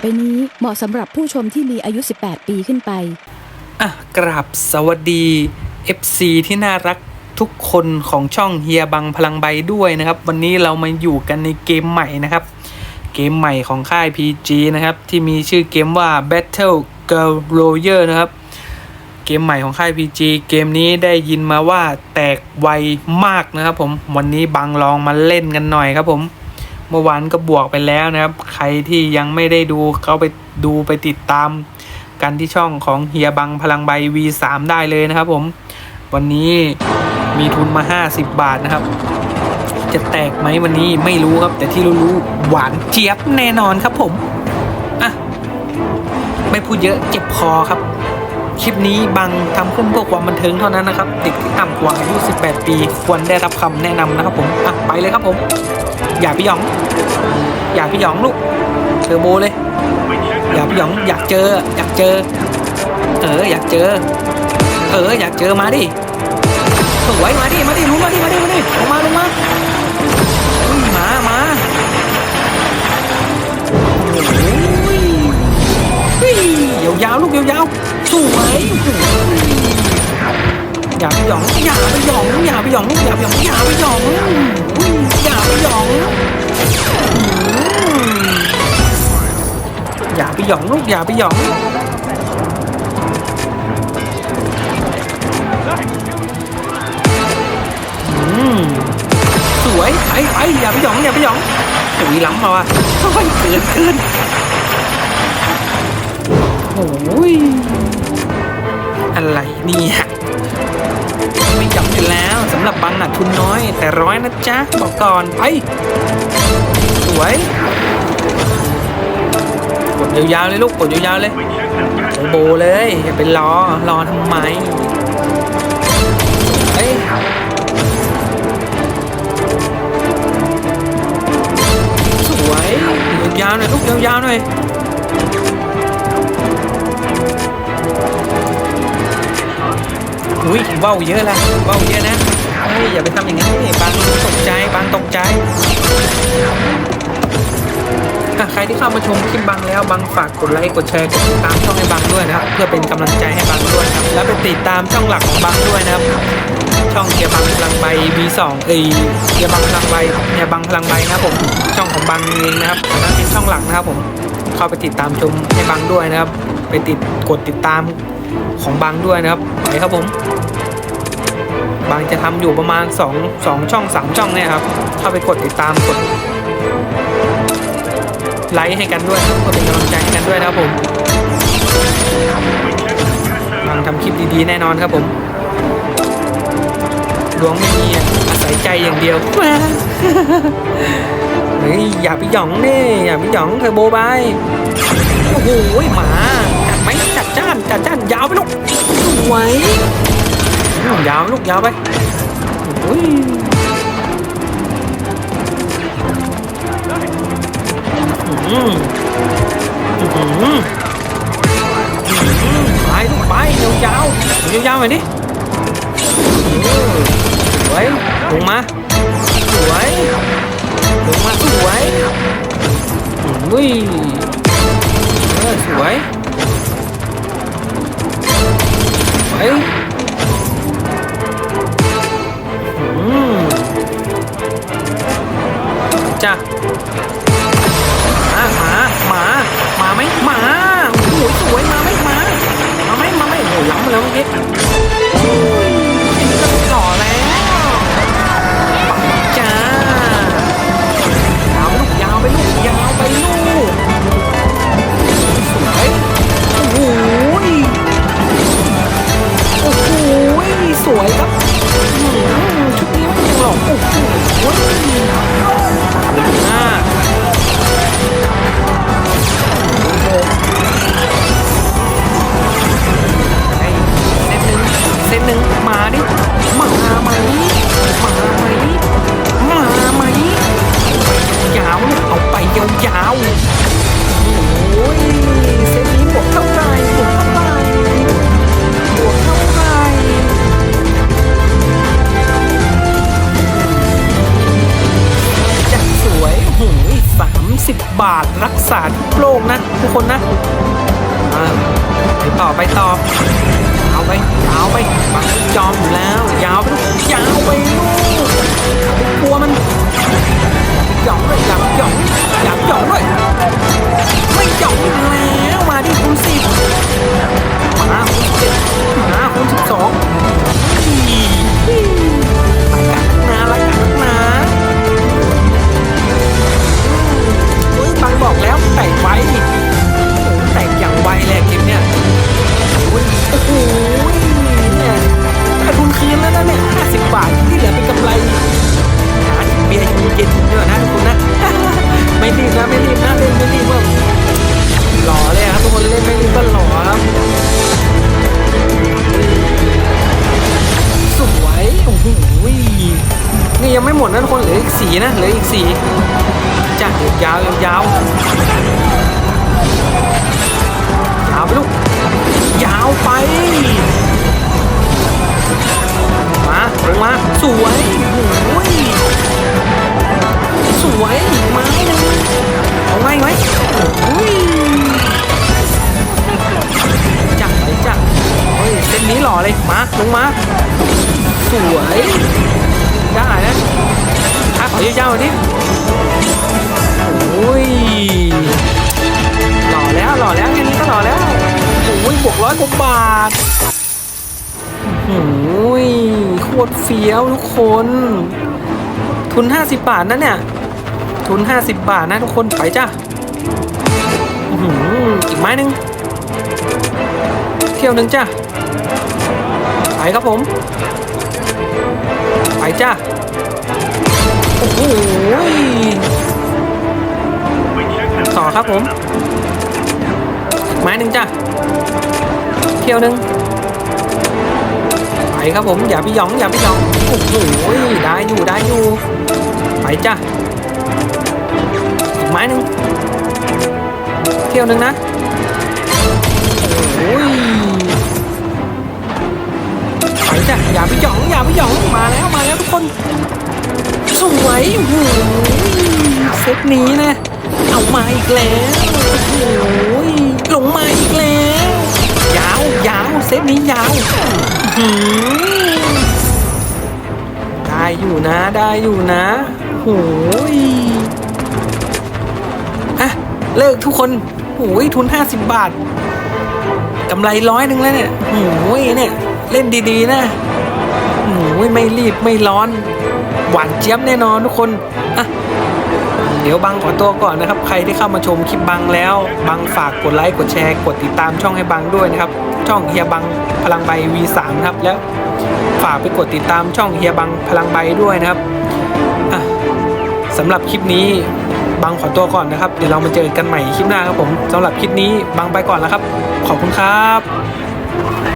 ไปนี้เหมาะสำหรับผู้ชมที่มีอายุ 18 ปีขึ้นไป อะกราบสวัสดี FC ที่น่ารักทุกคนของช่องเฮียบังพลังใบด้วยนะครับ วันนี้เรามาอยู่กันในเกมใหม่นะครับ เกมใหม่ของค่าย PG นะครับ ที่มีชื่อเกมว่า Battle Girl r o y a l นะครับ เกมใหม่ของค่าย PG เกมนี้ได้ยินมาว่าแตกไวมากนะครับผมวันนี้บังลองมาเล่นกันหน่อยครับผม เมื่อวานก็บวกไปแล้วนะครับ ใครที่ยังไม่ได้ดูเขาไปดูไปติดตาม กันที่ช่องของเฮียบังพลังใบ V3 ได้เลยนะครับผม วันนี้มีทุนมา 50 บาทนะครับ จะแตกไหมวันนี้ไม่รู้ครับ แต่ที่รู้ๆหวานเจี๊ยบแน่นอนครับผมอะไม่พูดเยอะเจ็บคอครับคลิปนี้บังทำขึ้นเพื่อความบันเทิงเท่านั้นนะครับ เด็กที่ต่ำกว่าอายุ 18 ปี ควรได้รับคำแนะนำนะครับผม อะ ไปเลยครับผม อย่าพี่หยอง อย่าพี่หยองลูกเทอร์โบเลย อยากพี่หยองอยากเจออยากเจอ เอออยากเจอ เอออยากเจอมาดิสวยมาดิมาดิรู้มาดิมาดิมาดิลงมาลงมาอุ้ยมามาโอ้ยยาวๆลูกยาวๆสวย อย่าไปหยองอย่าไปหยองอย่าไปหยองอย่าไปหยองอย่าไปหยองอย่าไปหยองอย่าไปหยองลูกอย่าไปหยองสวยไปไปอย่าไปหยองอย่าไปหยองตุยล้ำมาว่ะโอ้ยเกินเกินโอ้ยอะไรเนี่ย ไม่หยองอยู่แล้วสำหรับบังอะทุนน้อย แต่ร้อยนะจ๊ะบอกก่อนไปสวยกดยาวๆเลยลูกกดยาวๆเลยโบเลยอย่าไปรอรอทำไมเอ้ยสวยยาวๆหน่อยลูกยาวๆหน่อย ว่าวเยอะละว่าวเยอะนะเฮ้ยอย่าไปทำอย่างนั้นบางตกใจบางตกใจใครที่เข้ามาชมคลิปบังแล้วบังฝากกดไลค์กดแชร์กดติดตามช่องให้บังด้วยนะครับเพื่อเป็นกำลังใจให้บังด้วยครับ แล้วไปติดตามช่องหลักของบังด้วยนะครับ ช่องเกียร์บังพลังใบ B2 เอยเกียร์บังพลังใบเกียร์บังพลังใบนะครับผมช่องของบังเองนะครับนนั้นเป็นช่องหลักนะครับผมเข้าไปติดตามชมให้บังด้วยนะครับ ไปติดกดติดตามของบังด้วยนะครับไปครับผม บังจะทำอยู่ประมาณ 2 2 ช่อง 3 ช่องเนี่ยครับ เข้าไปกดติดตามกดไลค์ให้กันด้วยเพื่อเป็นกำลังใจให้กันด้วยนะครับผมกำลังทำคลิปดีๆ แน่นอนครับผมดวงไม่มีอะอาศัยใจอย่างเดียวเฮ้ยอย่าไปหยองเน่อย่าไปหยองเธอโบไปโอ้โหหมาจัดไหมจัดจ้านจัดจ้านยาวไปลูกสวย อืมยาวลูกยาวไปโอ้ยอืมอืมอืมอืมไปลูกไจ้ 110 บาทรักษาทุกโรคนะทุกคนนะไปต่อไปต่อเอาไปยาวไปปักจอมอยู่แล้ว ยาวไปยาวไปลูกกลัวมัน สีนะเหลืออีกสีจ้ะยาวยาวยาวไปลูกยาวไป มาลงมาสวยโอ้ยสวยม้า ตรเฟี้ยวทุกคน ทุน 50 บาทนะเนี่ย ทุน 50 บาทนะทุกคนไปจ้ะอือีกไม้หนึ่งเที่ยวหนึ่งจ้ะไปครับผม ไปจ้ะโอ้โหต่อครับผม ไม้หนึ่งจ้ะเที่ยวหนึ่ง ครับผมอย่าไปหยองอย่าไปหยองโอ้โหได้อยู่ได้อยู่ไปจ้ะอีกไม้หนึ่งเที่ยวหนึ่งนะโอ้ยไปจ้ะอย่าไปหยองอย่าไปหยองมาแล้วมาแล้วทุกคนสวยโอ้โหเซตนี้นะเอามาอีกแล้วโอ้ยหลงมาอีกแล้ว วยาวเซตนี้ยาวได้อยู่นะได้อยู่นะโอ้ยอะเลิกทุกคนโอ้ยทุน 50 บาทกำไรร้อยหนึ่งแล้วเนี่ยโอ้ยเนี่ย เล่นดีๆนะโอ้ยไม่รีบไม่ร้อน หวานเจี๊ยบแน่นอนทุกคนอะเดี๋ยวบังขอตัวก่อนนะครับ ใครที่เข้ามาชมคลิปบังแล้ว บังฝากกดไลค์กดแชร์ กดติดตามช่องให้บังด้วยนะครับ ช่องเฮียบังพลังใบ V3 นะครับแล้วฝากไปกดติดตามช่องเฮียบังพลังใบด้วยนะครับสำหรับคลิปนี้บังขอตัวก่อนนะครับ เดี๋ยวเรามาเจอกันใหม่คลิปหน้าครับผมสำหรับคลิปนี้บังไปก่อนแล้วครับ ขอบคุณครับ